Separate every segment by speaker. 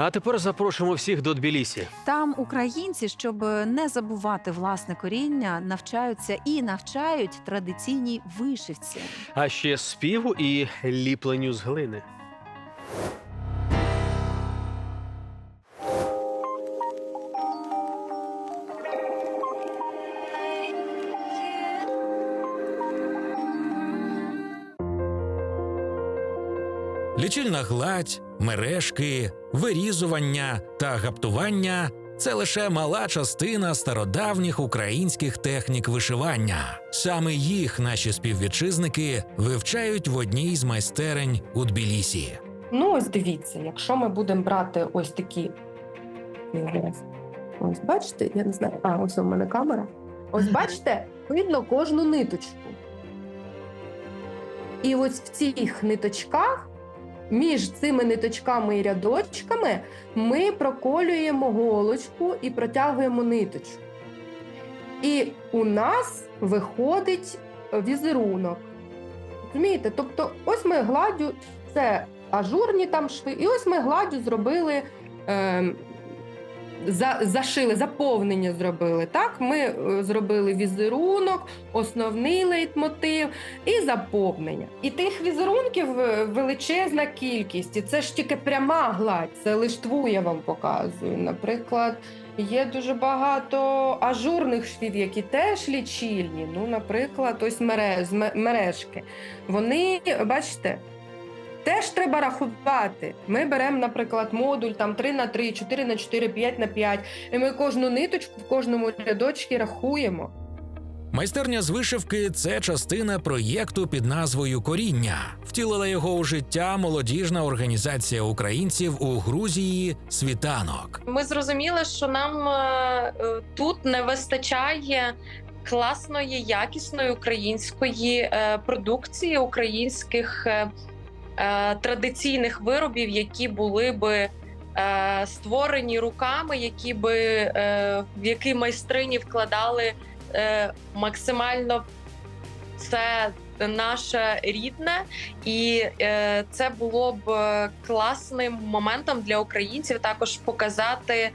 Speaker 1: А тепер запрошуємо всіх до Тбілісі.
Speaker 2: Там українці, щоб не забувати власне коріння, навчаються і навчають традиційній вишивці.
Speaker 1: А ще співу і ліпленню з глини.
Speaker 3: Лічильна гладь, мережки, вирізування та гаптування це лише мала частина стародавніх українських технік вишивання. Саме їх наші співвітчизники вивчають в одній з майстерень у Тбілісі.
Speaker 4: Ну, ось дивіться, якщо ми будемо брати ось такі. Ось бачите, я не знаю. А, ось у мене камера. Ось бачите, видно кожну ниточку. І ось в цих ниточках, між цими ниточками і рядочками, ми проколюємо голочку і протягуємо ниточку. І у нас виходить візерунок. Розумієте? Тобто, ось ми гладдю, це ажурні там шви, і ось ми гладдю зробили. Е, за, зашили, заповнення зробили. Так, ми е, зробили візерунок, основний лейтмотив і заповнення. І тих візерунків е, величезна кількість. І це ж тільки пряма гладь, це лиштву я вам показую. Наприклад, є дуже багато ажурних швів, які теж лічильні. Ну, наприклад, ось мереж, мережки. Вони, бачите, Теж треба рахувати. Ми беремо, наприклад, модуль там 3 на 3, 4 на 4, 5 на 5. І ми кожну ниточку в кожному рядочці рахуємо.
Speaker 3: Майстерня з вишивки це частина проєкту під назвою Коріння. Втілила його у життя молодіжна організація українців у Грузії Світанок.
Speaker 5: Ми зрозуміли, що нам е, е, тут не вистачає класної, якісної української е, продукції, українських е, традиційних виробів, які були би е, створені руками, які би е, в які майстрині вкладали е, максимально це наше рідне, і е, це було б е, класним моментом для українців також показати,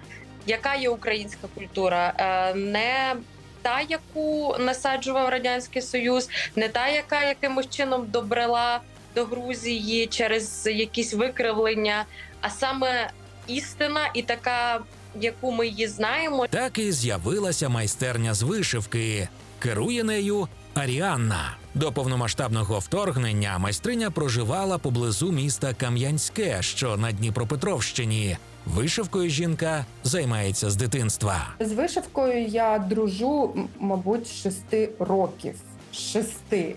Speaker 5: яка є українська культура, е, не та, яку насаджував радянський союз, не та, яка якимось чином добрела до Грузії через якісь викривлення, а саме істина і така, яку ми її знаємо,
Speaker 3: Так і з'явилася майстерня з вишивки. Керує нею Аріанна. До повномасштабного вторгнення майстриня проживала поблизу міста Кам'янське, що на Дніпропетровщині. Вишивкою жінка займається з дитинства.
Speaker 4: З вишивкою я дружу, мабуть, шести років. Шести.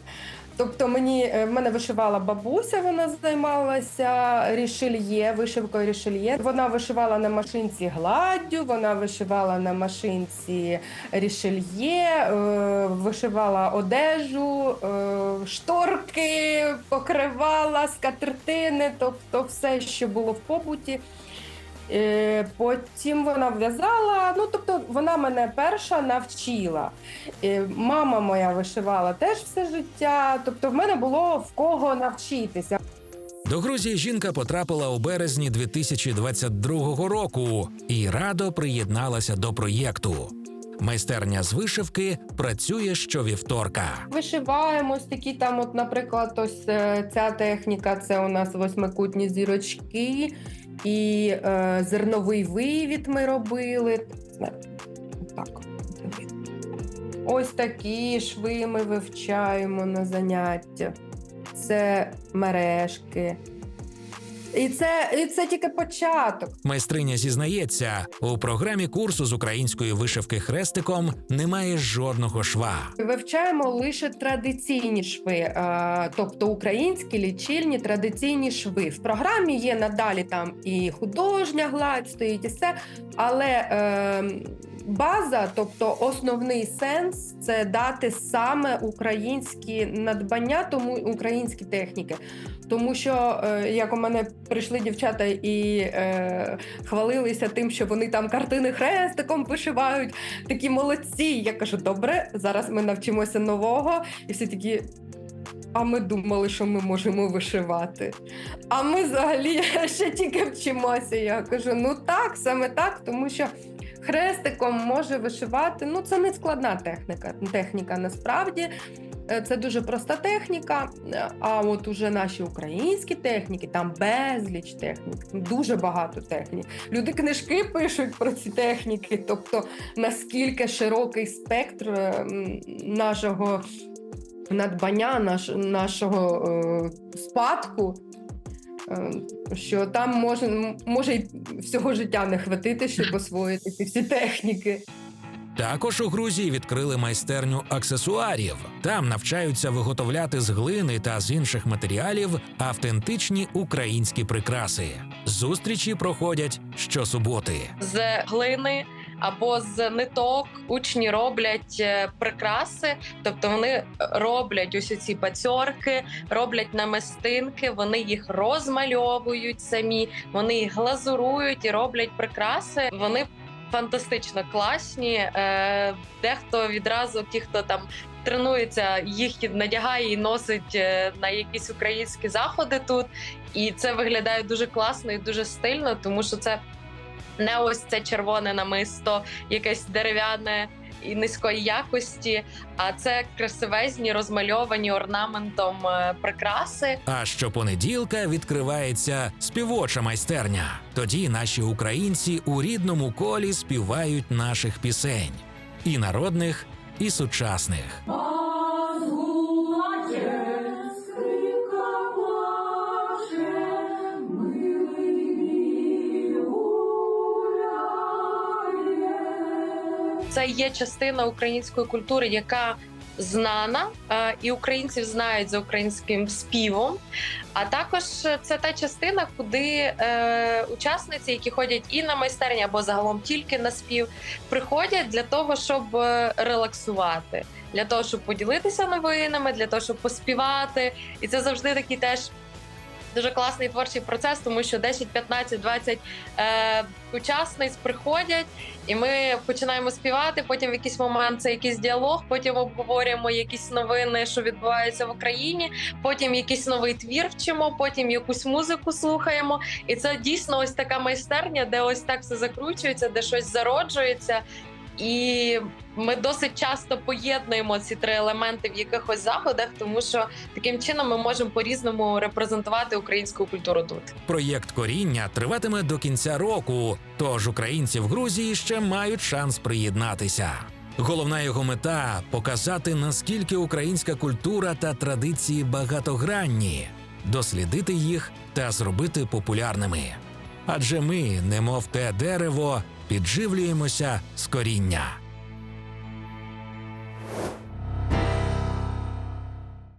Speaker 4: Тобто мені е, в мене вишивала бабуся, вона займалася рішельє, вишивкою рішельє. Вона вишивала на машинці гладдю, вона вишивала на машинці рішельє, е, вишивала одежу, е, шторки, покривала, скатертини, тобто все, що було в побуті. Е, Потім вона в'язала. Ну тобто вона мене перша навчила. Е, Мама моя вишивала теж все життя. Тобто, в мене було в кого навчитися.
Speaker 3: До Грузії жінка потрапила у березні 2022 року і радо приєдналася до проєкту. Майстерня з вишивки працює щовівторка.
Speaker 4: Вишиваємо ось такі там, от, наприклад, ось е, ця техніка це у нас восьмикутні зірочки і е, зерновий вивід ми робили. Так. Ось такі шви ми вивчаємо на заняття. Це мережки. І це, і це тільки початок.
Speaker 3: Майстриня зізнається, у програмі курсу з української вишивки хрестиком немає жодного шва.
Speaker 4: Вивчаємо лише традиційні шви, е, тобто українські лічильні традиційні шви. В програмі є надалі там і художня гладь стоїть, і все, але е, база, тобто основний сенс це дати саме українські надбання, тому українські техніки. Тому що е, як у мене прийшли дівчата і е, хвалилися тим, що вони там картини хрестиком вишивають, такі молодці. Я кажу, добре, зараз ми навчимося нового, і всі такі. а ми думали, що ми можемо вишивати. А ми взагалі ще тільки вчимося. Я кажу: ну так, саме так, тому що хрестиком може вишивати. Ну, це не складна техніка. Техніка насправді. Е, Це дуже проста техніка. Е, А от уже наші українські техніки, там безліч технік, дуже багато технік. Люди книжки пишуть про ці техніки, тобто наскільки широкий спектр е, нашого надбання, наш, нашого е, спадку. Е, Що там може, може й всього життя не хватити, щоб освоїти ці всі техніки.
Speaker 3: Також у Грузії відкрили майстерню аксесуарів. Там навчаються виготовляти з глини та з інших матеріалів автентичні українські прикраси. Зустрічі проходять щосуботи.
Speaker 5: з глини або з ниток учні роблять е, прикраси, тобто вони роблять ось ці пацьорки, роблять намистинки, вони їх розмальовують самі, вони їх глазурують і роблять прикраси. Вони фантастично класні. Е, Дехто відразу, ті, хто там тренується, їх надягає і носить е, на якісь українські заходи тут. І це виглядає дуже класно і дуже стильно, тому що це не ось це червоне намисто, якесь дерев'яне і низької якості, а це красивезні розмальовані орнаментом е, прикраси.
Speaker 3: А щопонеділка відкривається співоча майстерня. Тоді наші українці у рідному колі співають наших пісень і народних, і сучасних.
Speaker 5: Це є частина української культури, яка знана, е, і українців знають за українським співом. А також це та частина, куди е, учасниці, які ходять і на майстерні, або загалом тільки на спів, приходять для того, щоб е, релаксувати, для того, щоб поділитися новинами, для того, щоб поспівати. І це завжди такий теж. Дуже класний творчий процес, тому що 10, 15, 20 е, учасниць приходять, і ми починаємо співати. Потім в якийсь момент це якийсь діалог. Потім обговорюємо якісь новини, що відбуваються в Україні. Потім якийсь новий твір вчимо, потім якусь музику слухаємо. І це дійсно ось така майстерня, де ось так все закручується, де щось зароджується. І ми досить часто поєднуємо ці три елементи в якихось заходах, тому що таким чином ми можемо по-різному репрезентувати українську культуру тут.
Speaker 3: Проєкт коріння триватиме до кінця року, тож українці в Грузії ще мають шанс приєднатися. Головна його мета показати, наскільки українська культура та традиції багатогранні, дослідити їх та зробити популярними. Адже ми, немов те дерево, підживлюємося з коріння.